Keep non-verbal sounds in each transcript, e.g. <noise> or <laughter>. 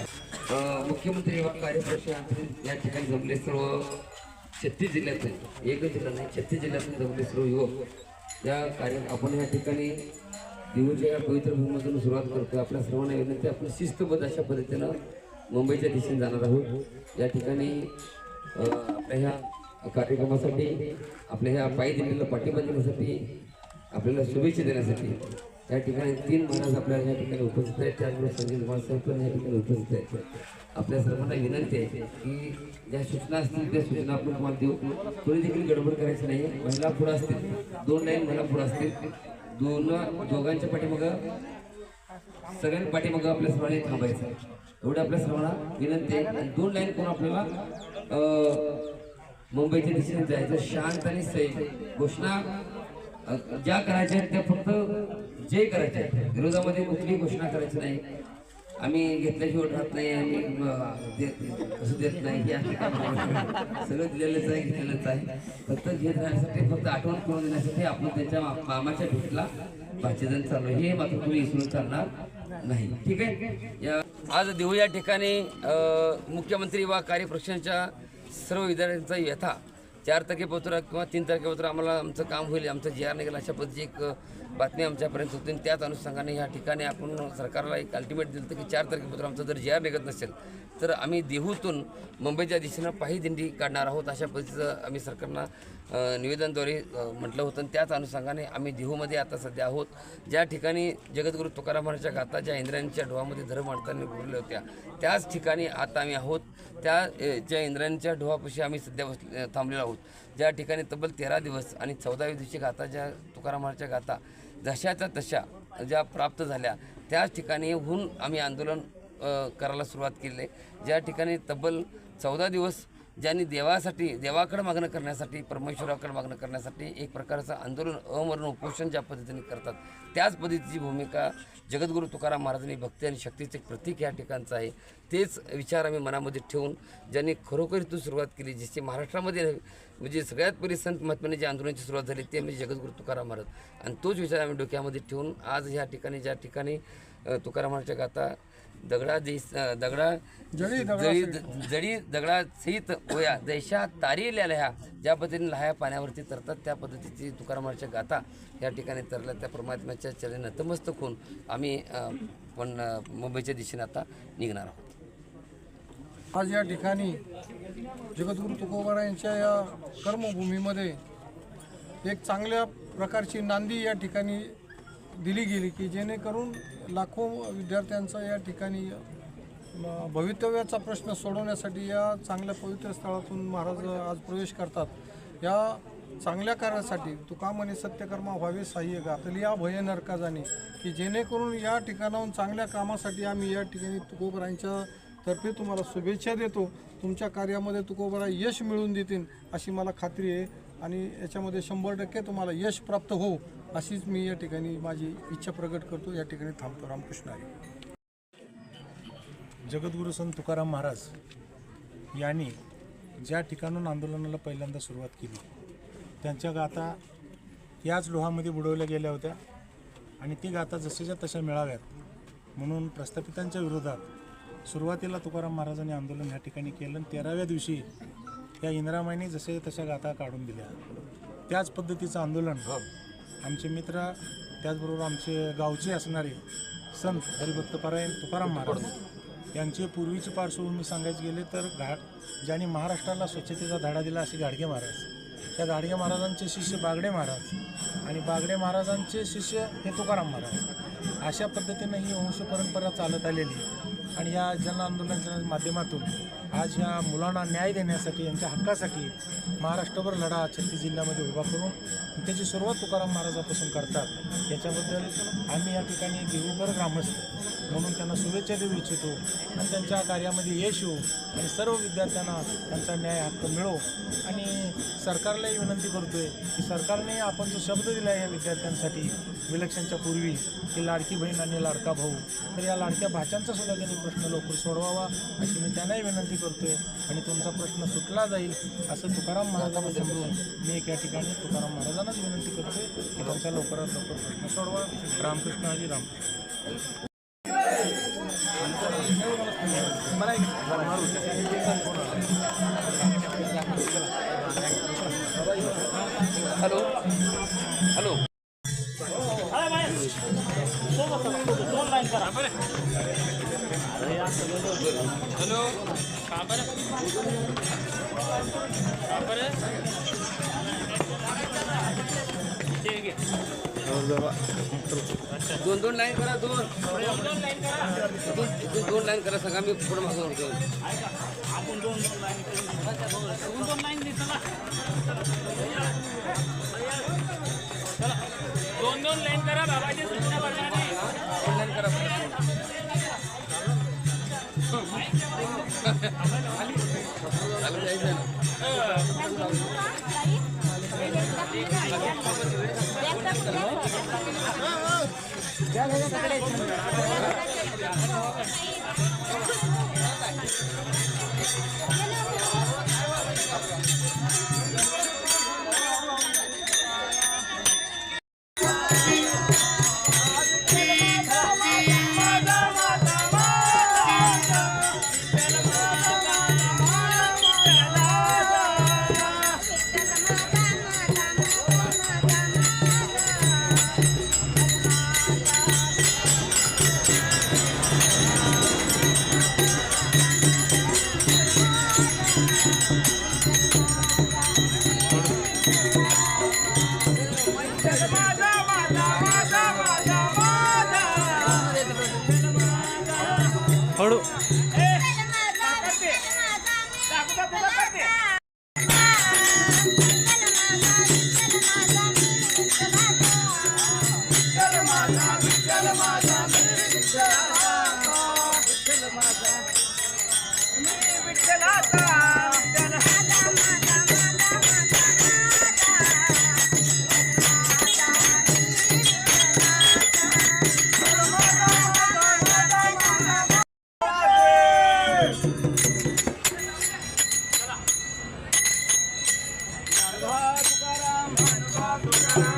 मुख्यमंत्री युवा कार्यप्रदर्शन या ठिकाणी जमले सर्व छत्तीस जिल्ह्यातून एकच जिल्हा नाही छत्तीस जिल्ह्यातून जमले सर्व युवक. या कार्य आपण या ठिकाणी दिवसच्या या पवित्र भूमीमधून सुरुवात करतो आपल्या सर्वांना विनंती आपण शिस्तबद्ध अशा पद्धतीनं मुंबईच्या दिशेने जाणार आहोत. या ठिकाणी आपल्या ह्या कार्यक्रमासाठी आपल्या ह्या पायी दिलेल्या पाठिंबा देण्यासाठी आपल्याला शुभेच्छा देण्यासाठी या ठिकाणी तीन महाराज आपल्याला या ठिकाणी उपस्थित आहेत. त्याचबरोबर संजय कुमार साहेब पण या ठिकाणी उपस्थित आहेत. आपल्या सर्वांना विनंती आहे की ज्या सूचना असतील त्या सूचना आपण तुम्हाला देऊ. कोणी देखील गडबड करायची नाही. महिला पुढं असतील दोन लाईन महिला पुढं असतील. दोन दोघांच्या पाठीमागं सगळ्यांनी पाठीमागं आपल्या सर्वांनी थांबायचं. एवढं आपल्या सर्वांना विनंती आहे. आणि दोन लाईन कोण आपल्याला मुंबईच्या दिशेने जायचं शांत आणि सैल घोषणा ज्या करायच्या आहेत त्या फक्त जे करायच्या आहेत. विरोधामध्ये कुठलीही घोषणा करायची नाही. आम्ही घेतल्याशिवाय राहत नाही. आम्ही देत असं देत नाही. <laughs> सगळं दिलेलंच आहे घेतलेलंच आहे. फक्त घेत राहण्यासाठी फक्त आठवण करून देण्यासाठी आपण त्यांच्या मा- मामाच्या भेटला भाचीजन चालू हे मात्र तुम्ही विसरून चालणार नाही. ठीक आहे? या आज देऊ या ठिकाणी मुख्यमंत्री वा कार्यप्रश्नाच्या सर्व विद्यार्थ्यांचा व्यथा चार तारखेपासून किंवा तीन तारखेपासून आम्हाला आमचं काम होईल आमचं जी आर निघेल अशा पद्धतीची एक बातमी आमच्यापर्यंत होती. आणि त्याच अनुषंगाने ह्या ठिकाणी आपण सरकारला एक अल्टिमेट दिलं की चार तारखेपासून आमचं जर जे आर निघत नसेल तर आम्ही देहूतून मुंबईच्या दिशेनं पायी दिंडी काढणार आहोत अशा पद्धतीचं आम्ही सरकारनं निवेदनद्वारे म्हटलं होतं. आणि त्याच अनुषंगाने आम्ही देहूमध्ये आता सध्या आहोत. ज्या ठिकाणी जगद्गुरू तुकारामांच्या गाता ज्या इंद्रायणीच्या डोहामध्ये धर्म अडताना बुडल्या होत्या त्याच ठिकाणी आता आम्ही आहोत. त्या ज्या इंद्रायणीच्या डोहापाशी आम्ही सध्या बस थांबलेलो आहोत. ज्या ठिकाणी तब्बल तेरा दिवस आणि चौदाव्या दिवशी गाथा ज्या तुकारामाच्या गाथा जशाच्या तशा ज्या प्राप्त झाल्या त्याच ठिकाणी होऊन आम्ही आंदोलन करायला सुरुवात केली. आहे ज्या ठिकाणी तब्बल चौदा दिवस ज्यांनी देवासाठी देवाकडे मागणं करण्यासाठी परमेश्वराकडे मागणं करण्यासाठी एक प्रकारचं आंदोलन अमरण उपोषण ज्या पद्धतीने करतात त्याच पद्धतीची भूमिका जगद्गुरू तुकाराम महाराजांनी भक्ती आणि शक्तीचे प्रतीक या ठिकाणचं आहे. तेच विचार आम्ही मनामध्ये ठेवून ज्यांनी खरोखर इथून सुरुवात केली जिची महाराष्ट्रामध्ये म्हणजे सगळ्यात पहिली संत महात्म्याने जी आंदोलनाची सुरुवात झाली ते म्हणजे जगद्गुरू तुकाराम महाराज. आणि तोच विचार आम्ही डोक्यामध्ये ठेवून आज ह्या ठिकाणी ज्या ठिकाणी तुकाराम महाराजच्या गाता दगडा देश दगडा जळी जडी दगडा सहित होया दैशा तारील्या लह्या ज्या पद्धतीने लह्या पाण्यावरती तरतात त्या पद्धतीची तुकाराम महाराजच्या गाथा या ठिकाणी तरल्या. त्या परमात्म्याच्या चरणी नतमस्तक होऊन आम्ही पण मुंबईच्या दिशेने आता निघणार आहोत. आज या ठिकाणी जगद्गुरू तुकोबारायांच्या या कर्मभूमीमध्ये एक चांगल्या प्रकारची नांदी या ठिकाणी दिली गेली की जेणेकरून लाखो विद्यार्थ्यांचा या ठिकाणी भवितव्याचा प्रश्न सोडवण्यासाठी या चांगल्या पवित्र स्थळातून महाराज आज प्रवेश करतात. या चांगल्या कार्यासाठी तुका म्हणे सत्यकर्मा व्हावे सहाय्य घातली या भय नरकाजाने की जेणेकरून या ठिकाणाहून चांगल्या कामासाठी आम्ही या ठिकाणी तुकोबरांच्या तर्फे तुम्हाला शुभेच्छा देतो. तुमच्या कार्यामध्ये तुकोबरा यश मिळवून देतील अशी मला खात्री आहे आणि याच्यामध्ये शंभर टक्के तुम्हाला यश प्राप्त होऊ अशीच मी या ठिकाणी माझी इच्छा प्रकट करतो या ठिकाणी थांबतो. रामकृष्ण आहे जगद्गुरू संत तुकाराम महाराज यांनी ज्या ठिकाणून आंदोलनाला पहिल्यांदा सुरुवात केली त्यांच्या गाथा याच लोहामध्ये बुडवल्या गेल्या होत्या आणि ती गाथा जशाच्या तशा मिळाव्यात. म्हणून प्रस्थापितांच्या विरोधात सुरुवातीला तुकाराम महाराजांनी आंदोलन ह्या ठिकाणी केलं आणि तेराव्या दिवशी या इंदिरामाईने जसे तशा गाथा काढून दिल्या. त्याच पद्धतीचं आंदोलन आमचे मित्र त्याचबरोबर आमचे गावचे असणारे संत हरिभक्तपरायण तुकाराम महाराज यांचे पूर्वीची पार्श्वभूमी सांगायचं गेले तर घाट ज्यांनी महाराष्ट्राला स्वच्छतेचा धडा दिला असे गाडगे महाराज. त्या गाडगे महाराजांचे शिष्य बागडे महाराज आणि बागडे महाराजांचे शिष्य हे तुकाराम महाराज. अशा पद्धतीनं ही वंश परंपरा चालत आलेली आणि या जन आंदोलनाच्या माध्यमातून आज ह्या मुलांना न्याय देण्यासाठी यांच्या हक्कासाठी महाराष्ट्रभर लढा छत्तीस जिल्ह्यामध्ये उभा करून त्याची सुरुवात तुकाराम महाराजापासून करतात. याच्याबद्दल आम्ही या ठिकाणी देऊभर ग्रामस्थ म्हणून त्यांना शुभेच्छा देऊ इच्छितो. आणि त्यांच्या कार्यामध्ये यश येऊ आणि सर्व विद्यार्थ्यांना त्यांचा न्याय हक्क मिळो. आणि सरकारलाही विनंती करतोय की सरकारने आपण जो शब्द दिला आहे या विद्यार्थ्यांसाठी इलेक्शनच्या पूर्वी की लाडकी बहीण आणि लाडका भाऊ तर या लाडक्या भाच्यांचा सुद्धा त्यांनी प्रश्न लवकर सोडवावा अशी मी त्यांनाही विनंती करतोय आणि तुमचा प्रश्न सुटला जाईल असं तुकाराम महाराजांना समजून मी एक या ठिकाणी तुकाराम महाराजांनाच विनंती करतोय की तुमचा लवकरात लवकर प्रश्न सोडवा. रामकृष्ण हरी राम. एक दोन दोन लाईन करा दोन. दोन दोन लाईन करा दोन लाईन करा सगळा मी पुढे मागून होतो दोन Bye. करा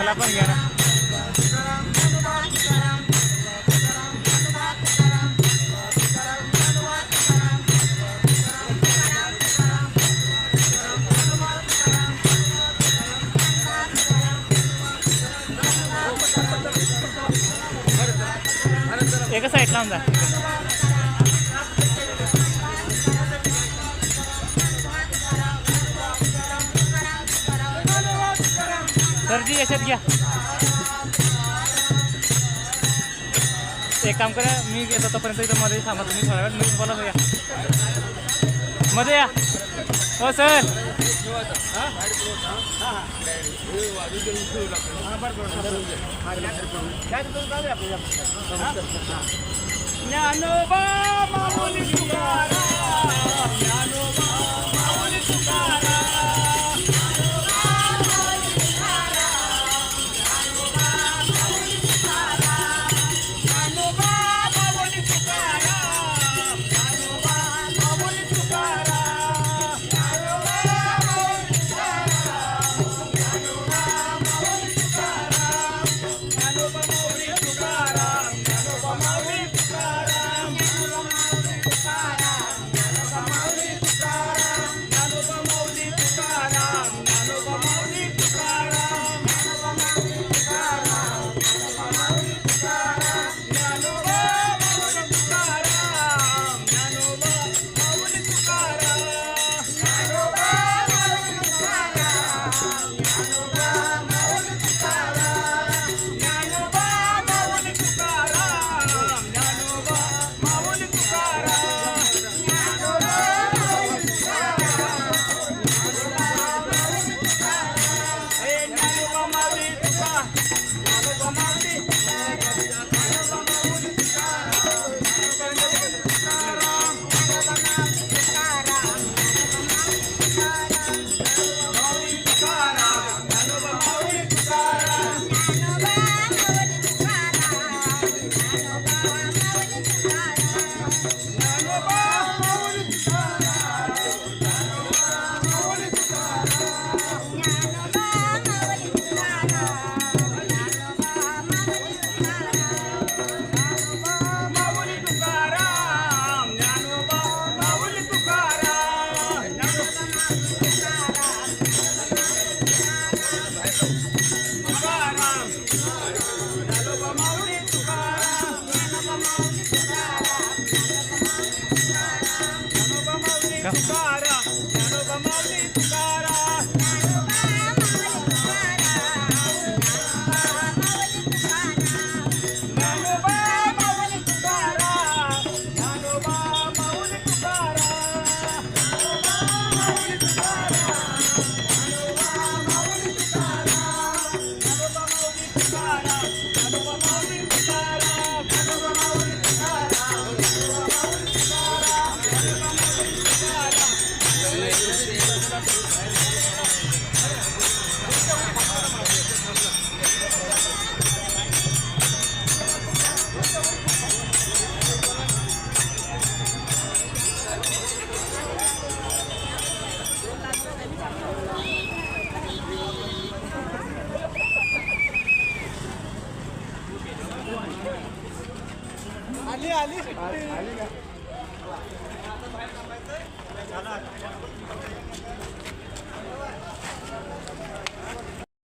मला पण घ्या ना. एका साईडला आमचा गर्दी याच्यात घ्या एक काम करा मी येत आतापर्यंत इथं मध्ये थांबा तुम्ही थोडा वेळ मी बोला या मध्ये या हो सर ज्ञानोबा माऊली ज्ञानोबा கஸ்தார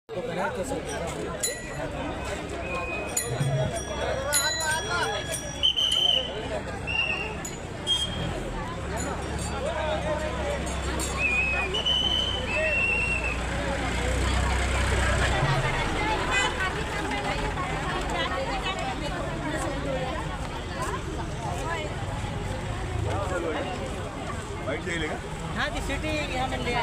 तो बनाया तो सब सिटी आहे का? हा ती सिटी म्हणले